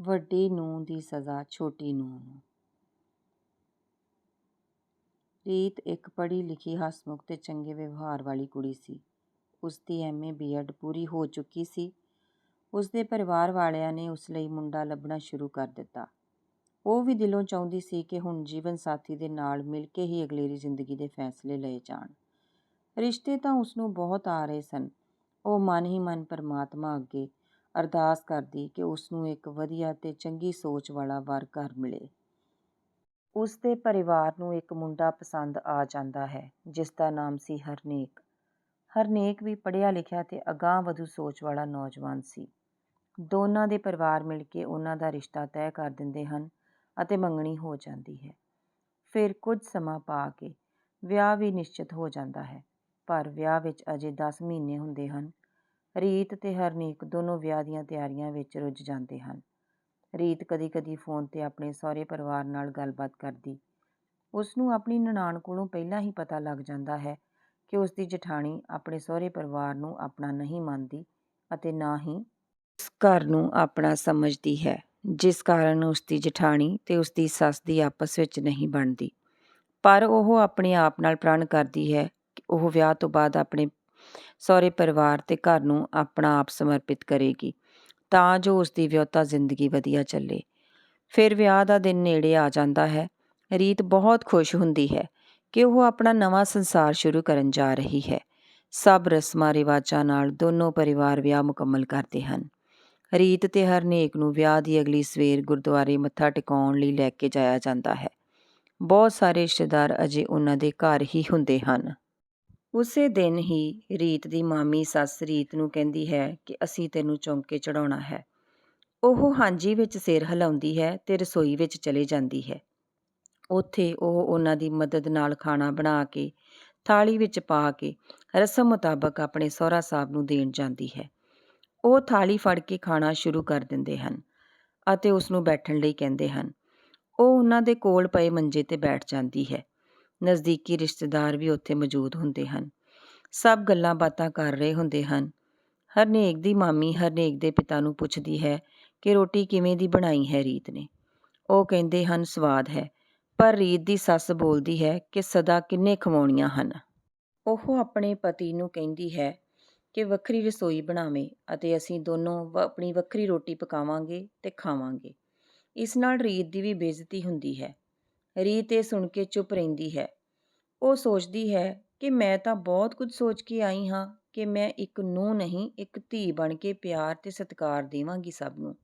ਵੱਡੀ ਨੂੰਹ ਦੀ ਸਜ਼ਾ, ਛੋਟੀ ਨੂੰਹ ਨੂੰ। ਰੀਤ ਇੱਕ ਪੜ੍ਹੀ ਲਿਖੀ ਹਸਮੁਖ ਤੇ ਚੰਗੇ ਵਿਵਹਾਰ ਵਾਲੀ ਕੁੜੀ ਸੀ। ਉਸ ਦੀ ਐਮਏ ਬੀਐਡ ਪੂਰੀ ਹੋ ਚੁੱਕੀ ਸੀ। ਉਸ ਦੇ ਪਰਿਵਾਰ ਵਾਲਿਆਂ ਨੇ ਉਸ ਲਈ ਮੁੰਡਾ ਲੱਭਣਾ ਸ਼ੁਰੂ ਕਰ ਦਿੱਤਾ। ਉਹ ਵੀ ਦਿਲੋਂ ਚਾਹੁੰਦੀ ਸੀ ਕਿ ਹੁਣ ਜੀਵਨ ਸਾਥੀ ਦੇ ਨਾਲ ਮਿਲ ਕੇ ਹੀ ਅਗਲੇਰੀ ਜ਼ਿੰਦਗੀ ਦੇ ਫੈਸਲੇ ਲਏ ਜਾਣ। ਰਿਸ਼ਤੇ ਤਾਂ ਉਸ ਨੂੰ ਬਹੁਤ ਆ ਰਹੇ ਸਨ। ਉਹ ਮਨ ਹੀ ਮਨ ਪਰਮਾਤਮਾ ਅੱਗੇ ਅਰਦਾਸ ਕਰਦੀ ਕਿ ਉਸ ਨੂੰ ਇੱਕ ਵਧੀਆ ਤੇ ਚੰਗੀ ਸੋਚ ਵਾਲਾ ਵਰ ਘਰ ਮਿਲੇ। ਉਸ ਦੇ ਪਰਿਵਾਰ ਨੂੰ ਇੱਕ ਮੁੰਡਾ ਪਸੰਦ ਆ ਜਾਂਦਾ ਹੈ, ਜਿਸ ਦਾ ਨਾਮ ਸੀ ਹਰਨੇਕ। ਹਰਨੇਕ ਵੀ ਪੜ੍ਹਿਆ ਲਿਖਿਆ ਤੇ ਅਗਾਂਹ ਵਧੂ ਸੋਚ ਵਾਲਾ ਨੌਜਵਾਨ ਸੀ। ਦੋਨਾਂ ਦੇ ਪਰਿਵਾਰ ਮਿਲ ਕੇ ਉਹਨਾਂ ਦਾ ਰਿਸ਼ਤਾ ਤੈਅ ਕਰ ਦਿੰਦੇ ਹਨ ਅਤੇ ਮੰਗਣੀ ਹੋ ਜਾਂਦੀ ਹੈ। ਫਿਰ ਕੁਝ ਸਮਾਂ ਪਾ ਕੇ ਵਿਆਹ ਵੀ ਨਿਸ਼ਚਿਤ ਹੋ ਜਾਂਦਾ ਹੈ, ਪਰ ਵਿਆਹ ਵਿੱਚ ਅਜੇ 10 ਮਹੀਨੇ ਹੁੰਦੇ ਹਨ। ਰੀਤ ਅਤੇ ਹਰਨੀਕ ਦੋਨੋਂ ਵਿਆਹ ਦੀਆਂ ਤਿਆਰੀਆਂ ਵਿੱਚ ਰੁੱਝ ਜਾਂਦੇ ਹਨ। ਰੀਤ ਕਦੀ-ਕਦੀ ਫੋਨ ਤੇ ਆਪਣੇ ਸਹੁਰੇ ਪਰਿਵਾਰ ਨਾਲ ਗੱਲਬਾਤ ਕਰਦੀ। ਉਸ ਨੂੰ ਆਪਣੀ ਨਨਾਣ ਕੋਲੋਂ ਪਹਿਲਾਂ ਹੀ ਪਤਾ ਲੱਗ ਜਾਂਦਾ ਹੈ ਕਿ ਉਸ ਦੀ ਜਠਾਣੀ ਆਪਣੇ ਸਹੁਰੇ ਪਰਿਵਾਰ ਨੂੰ ਆਪਣਾ ਨਹੀਂ ਮੰਨਦੀ ਅਤੇ ਨਾ ਹੀ ਇਸ ਘਰ ਨੂੰ ਆਪਣਾ ਸਮਝਦੀ ਹੈ, ਜਿਸ ਕਾਰਨ ਉਸ ਦੀ ਜਠਾਣੀ ਤੇ ਉਸ ਦੀ ਸੱਸ ਦੀ ਆਪਸ ਵਿੱਚ ਨਹੀਂ ਬਣਦੀ। ਪਰ ਉਹ ਆਪਣੇ ਆਪ ਨਾਲ ਪ੍ਰਣ ਕਰਦੀ ਹੈ ਕਿ ਉਹ ਵਿਆਹ ਤੋਂ ਬਾਅਦ ਆਪਣੇ ਸਹੁਰੇ ਪਰਿਵਾਰ ਤੇ ਘਰ ਨੂੰ ਆਪਣਾ ਆਪ ਸਮਰਪਿਤ ਕਰੇਗੀ, ਤਾਂ ਜੋ ਉਸ ਦੀ ਵਿਆਹਤਾ ਜ਼ਿੰਦਗੀ ਵਧੀਆ ਚੱਲੇ। ਫਿਰ ਵਿਆਹ ਦਾ ਦਿਨ ਨੇੜੇ ਆ ਜਾਂਦਾ ਹੈ। ਰੀਤ ਬਹੁਤ ਖੁਸ਼ ਹੁੰਦੀ ਹੈ ਕਿ ਉਹ ਆਪਣਾ ਨਵਾਂ ਸੰਸਾਰ ਸ਼ੁਰੂ ਕਰਨ ਜਾ ਰਹੀ ਹੈ। ਸਭ ਰਸਮਾਂ ਰਿਵਾਜਾਂ ਨਾਲ ਦੋਨੋਂ ਪਰਿਵਾਰ ਵਿਆਹ ਮੁਕੰਮਲ ਕਰਦੇ ਹਨ। ਰੀਤ ਤੇ ਹਰਨੇਕ ਨੂੰ ਵਿਆਹ ਦੀ ਅਗਲੀ ਸਵੇਰ ਗੁਰਦੁਆਰੇ ਮੱਥਾ ਟਿਕਾਉਣ ਲਈ ਲੈ ਕੇ ਜਾਇਆ ਜਾਂਦਾ ਹੈ। ਬਹੁਤ ਸਾਰੇ ਰਿਸ਼ਤੇਦਾਰ ਅਜੇ ਉਹਨਾਂ ਦੇ ਘਰ ਹੀ ਹੁੰਦੇ ਹਨ। ਉਸੇ ਦਿਨ ਹੀ ਰੀਤ ਦੀ ਮਾਮੀ ਸੱਸ ਰੀਤ ਨੂੰ ਕਹਿੰਦੀ ਹੈ ਕਿ ਅਸੀਂ ਤੈਨੂੰ ਚੌਂਕੇ ਚੜਾਉਣਾ ਹੈ। ਉਹ ਹਾਂਜੀ ਵਿੱਚ ਸਿਰ ਹਿਲਾਉਂਦੀ ਹੈ ਤੇ ਰਸੋਈ ਵਿੱਚ ਚਲੇ ਜਾਂਦੀ ਹੈ। ਉੱਥੇ ਉਹ ਉਹਨਾਂ ਦੀ ਮਦਦ ਨਾਲ ਖਾਣਾ ਬਣਾ ਕੇ, ਥਾਲੀ ਵਿੱਚ ਪਾ ਕੇ, ਰਸਮ ਮੁਤਾਬਕ ਆਪਣੇ ਸਹੁਰਾ ਸਾਹਿਬ ਨੂੰ ਦੇਣ ਜਾਂਦੀ ਹੈ। ਉਹ ਥਾਲੀ ਫੜ ਕੇ ਖਾਣਾ ਸ਼ੁਰੂ ਕਰ ਦਿੰਦੇ ਹਨ ਅਤੇ ਉਸ ਨੂੰ ਬੈਠਣ ਲਈ ਕਹਿੰਦੇ ਹਨ। ਉਹ ਉਹਨਾਂ ਦੇ ਕੋਲ ਪਏ ਮੰਜੇ ਤੇ ਬੈਠ ਜਾਂਦੀ ਹੈ। ਨਜ਼ਦੀਕੀ ਰਿਸ਼ਤੇਦਾਰ ਵੀ ਉੱਥੇ ਮੌਜੂਦ ਹੁੰਦੇ ਹਨ। ਸਭ ਗੱਲਾਂ ਬਾਤਾਂ ਕਰ ਰਹੇ ਹੁੰਦੇ ਹਨ। ਹਰਨੇਕ ਦੀ ਮਾਮੀ ਹਰਨੇਕ ਦੇ ਪਿਤਾ ਨੂੰ ਪੁੱਛਦੀ ਹੈ ਕਿ ਰੋਟੀ ਕਿਵੇਂ ਦੀ ਬਣਾਈ ਹੈ ਰੀਤ ਨੇ। ਉਹ ਕਹਿੰਦੇ ਹਨ, ਸਵਾਦ ਹੈ, ਪਰ ਰੀਤ ਦੀ ਸੱਸ ਬੋਲਦੀ ਹੈ ਕਿ ਸਦਾ ਕਿੰਨੇ ਖਵਾਉਣੀਆਂ ਹਨ। ਉਹ ਆਪਣੇ ਪਤੀ ਨੂੰ ਕਹਿੰਦੀ ਹੈ ਕਿ ਵੱਖਰੀ ਰਸੋਈ ਬਣਾਵੇ ਅਤੇ ਅਸੀਂ ਦੋਨੋਂ ਆਪਣੀ ਵੱਖਰੀ ਰੋਟੀ ਪਕਾਵਾਂਗੇ ਤੇ ਖਾਵਾਂਗੇ। ਇਸ ਨਾਲ ਰੀਤ ਦੀ ਵੀ ਬੇਇੱਜ਼ਤੀ ਹੁੰਦੀ ਹੈ। ਰੀਤ ਇਹ ਸੁਣ ਕੇ ਚੁੱਪ ਰਹਿੰਦੀ ਹੈ। ਉਹ ਸੋਚਦੀ ਹੈ ਕਿ ਮੈਂ ਤਾਂ ਬਹੁਤ ਕੁਝ ਸੋਚ ਕੇ ਆਈ ਹਾਂ ਕਿ ਮੈਂ ਇੱਕ ਨੂੰਹ ਨਹੀਂ, ਇੱਕ ਧੀ ਬਣ ਕੇ ਪਿਆਰ ਤੇ ਸਤਿਕਾਰ ਦੇਵਾਂਗੀ ਸਭ ਨੂੰ।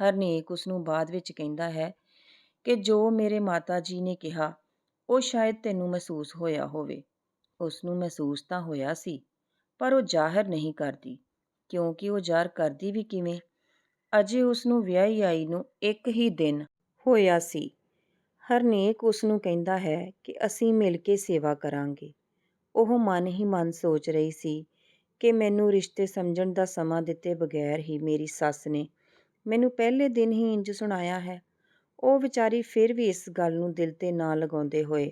ਹਰਨੇਕ ਉਸ ਨੂੰ ਬਾਅਦ ਵਿੱਚ ਕਹਿੰਦਾ ਹੈ ਕਿ ਜੋ ਮੇਰੇ ਮਾਤਾ ਜੀ ਨੇ ਕਿਹਾ, ਉਹ ਸ਼ਾਇਦ ਤੈਨੂੰ ਮਹਿਸੂਸ ਹੋਇਆ ਹੋਵੇ। ਉਸ ਨੂੰ ਮਹਿਸੂਸ ਤਾਂ ਹੋਇਆ ਸੀ, ਪਰ ਉਹ ਜ਼ਾਹਰ ਨਹੀਂ ਕਰਦੀ। ਕਿਉਂਕਿ ਉਹ ਜ਼ਾਹਰ ਕਰਦੀ ਵੀ ਕਿਵੇਂ? ਅਜੇ ਉਸ ਨੂੰ ਵਿਆਹੀ ਆਈ ਨੂੰ ਇੱਕ ਹੀ ਦਿਨ ਹੋਇਆ ਸੀ। ਹਰਨੇਕ ਉਸ ਨੂੰ ਕਹਿੰਦਾ ਹੈ ਕਿ ਅਸੀਂ ਮਿਲ ਕੇ ਸੇਵਾ ਕਰਾਂਗੇ। ਉਹ ਮਨ ਹੀ ਮਨ ਸੋਚ ਰਹੀ ਸੀ ਕਿ ਮੈਨੂੰ ਰਿਸ਼ਤੇ ਸਮਝਣ ਦਾ ਸਮਾਂ ਦਿੱਤੇ ਬਗੈਰ ਹੀ ਮੇਰੀ ਸੱਸ ਨੇ ਮੈਨੂੰ ਪਹਿਲੇ ਦਿਨ ਹੀ ਇੰਜ ਸੁਣਾਇਆ ਹੈ। ਉਹ ਵਿਚਾਰੀ ਫਿਰ ਵੀ ਇਸ ਗੱਲ ਨੂੰ ਦਿਲ ਤੇ ਨਾ ਲਗਾਉਂਦੇ ਹੋਏ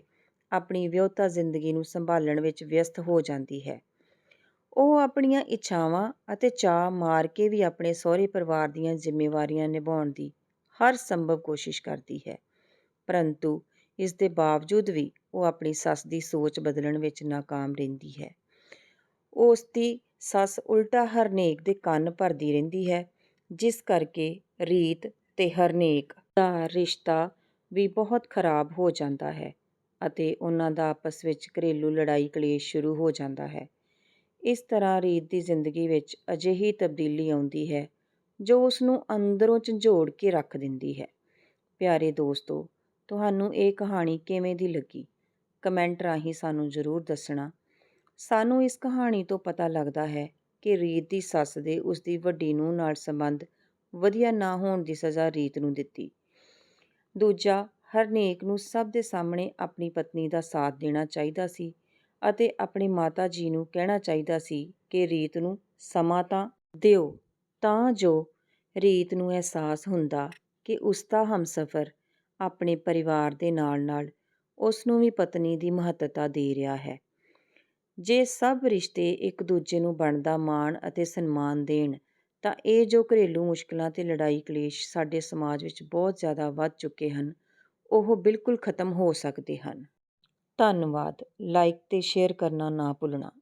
ਆਪਣੀ ਵਿਆਹਤਾ ਜ਼ਿੰਦਗੀ ਨੂੰ ਸੰਭਾਲਣ ਵਿੱਚ ਵਿਅਸਤ ਹੋ ਜਾਂਦੀ ਹੈ। ਉਹ ਆਪਣੀਆਂ ਇੱਛਾਵਾਂ ਅਤੇ ਚਾਹ ਮਾਰ ਕੇ ਵੀ ਆਪਣੇ ਸਹੁਰੇ ਪਰਿਵਾਰ ਦੀਆਂ ਜ਼ਿੰਮੇਵਾਰੀਆਂ ਨਿਭਾਉਣ ਦੀ ਹਰ ਸੰਭਵ ਕੋਸ਼ਿਸ਼ ਕਰਦੀ ਹੈ। ਪਰੰਤੂ ਇਸ ਦੇ ਬਾਵਜੂਦ ਵੀ ਉਹ ਆਪਣੀ ਸੱਸ ਦੀ ਸੋਚ ਬਦਲਣ ਵਿੱਚ ناکਾਮ ਰਹਿੰਦੀ ਹੈ। ਉਸ ਦੀ ਸੱਸ ਉਲਟਾ ਹਰਨੇਕ ਦੇ ਕੰਨ ਭਰਦੀ ਰਹਿੰਦੀ ਹੈ, ਜਿਸ ਕਰਕੇ ਰੀਤ ਤੇ ਹਰਨੇਕ ਦਾ ਰਿਸ਼ਤਾ ਵੀ ਬਹੁਤ ਖਰਾਬ ਹੋ ਜਾਂਦਾ ਹੈ ਅਤੇ ਉਹਨਾਂ ਦਾ ਆਪਸ ਵਿੱਚ ਘਰੇਲੂ ਲੜਾਈ ਕਲੇਸ਼ ਸ਼ੁਰੂ ਹੋ ਜਾਂਦਾ ਹੈ। ਇਸ ਤਰ੍ਹਾਂ ਰੀਤ ਦੀ ਜ਼ਿੰਦਗੀ ਵਿੱਚ ਅਜਿਹੀ ਤਬਦੀਲੀ ਆਉਂਦੀ ਹੈ ਜੋ ਉਸ ਨੂੰ ਅੰਦਰੋਂ ਝੰਜੋੜ ਕੇ ਰੱਖ ਦਿੰਦੀ ਹੈ। ਪਿਆਰੇ ਦੋਸਤੋ ਤੁਹਾਨੂੰ ਇਹ ਕਹਾਣੀ ਕਿਵੇਂ ਦੀ ਲੱਗੀ? ਕਮੈਂਟ ਰਾਹੀਂ ਸਾਨੂੰ ਜ਼ਰੂਰ ਦੱਸਣਾ। ਸਾਨੂੰ ਇਸ ਕਹਾਣੀ ਤੋਂ ਪਤਾ ਲੱਗਦਾ ਹੈ ਕਿ ਰੀਤ ਦੀ ਸੱਸ ਦੇ ਉਸ ਦੀ ਵੱਡੀ ਨੂੰਹ ਨਾਲ ਸੰਬੰਧ ਵਧੀਆ ਨਾ ਹੋਣ ਦੀ ਸਜ਼ਾ ਰੀਤ ਨੂੰ ਦਿੱਤੀ। ਦੂਜਾ, ਹਰਨੇਕ ਨੂੰ ਸਭ ਦੇ ਸਾਹਮਣੇ ਆਪਣੀ ਪਤਨੀ ਦਾ ਸਾਥ ਦੇਣਾ ਚਾਹੀਦਾ ਸੀ ਅਤੇ ਆਪਣੇ ਮਾਤਾ ਜੀ ਨੂੰ ਕਹਿਣਾ ਚਾਹੀਦਾ ਸੀ ਕਿ ਰੀਤ ਨੂੰ ਸਮਾਂ ਤਾਂ ਦਿਓ, ਤਾਂ ਜੋ ਰੀਤ ਨੂੰ ਅਹਿਸਾਸ ਹੁੰਦਾ ਕਿ ਉਸ ਦਾ ਹਮਸਫਰ ਆਪਣੇ ਪਰਿਵਾਰ ਦੇ ਨਾਲ-ਨਾਲ ਉਸ ਨੂੰ ਵੀ ਪਤਨੀ ਦੀ ਮਹੱਤਤਾ ਦੇ ਰਿਹਾ ਹੈ। ਜੇ ਸਭ ਰਿਸ਼ਤੇ ਇੱਕ ਦੂਜੇ ਨੂੰ ਬਣਦਾ ਮਾਣ ਅਤੇ ਸਨਮਾਨ ਦੇਣ, ਤਾਂ ਇਹ ਜੋ ਘਰੇਲੂ ਮੁਸ਼ਕਲਾਂ ਤੇ ਲੜਾਈ ਕਲੇਸ਼ ਸਾਡੇ ਸਮਾਜ ਵਿੱਚ ਬਹੁਤ ਜ਼ਿਆਦਾ ਵੱਧ ਚੁੱਕੇ ਹਨ, ਉਹ ਬਿਲਕੁਲ ਖਤਮ ਹੋ ਸਕਦੇ ਹਨ। ਧੰਨਵਾਦ। ਲਾਈਕ ਤੇ ਸ਼ੇਅਰ ਕਰਨਾ ਨਾ ਭੁੱਲਣਾ।